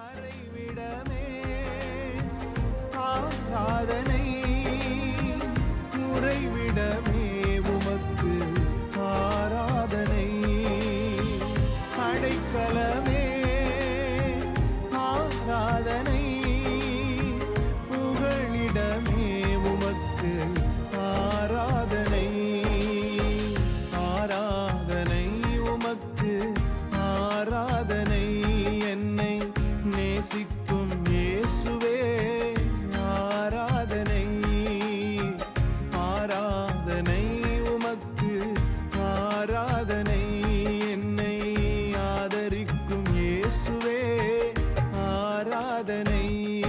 மறைவிடமே ஆராதனை முறைவிடமே உமக்கு ஆராதனை. அடைக்கலமே ain't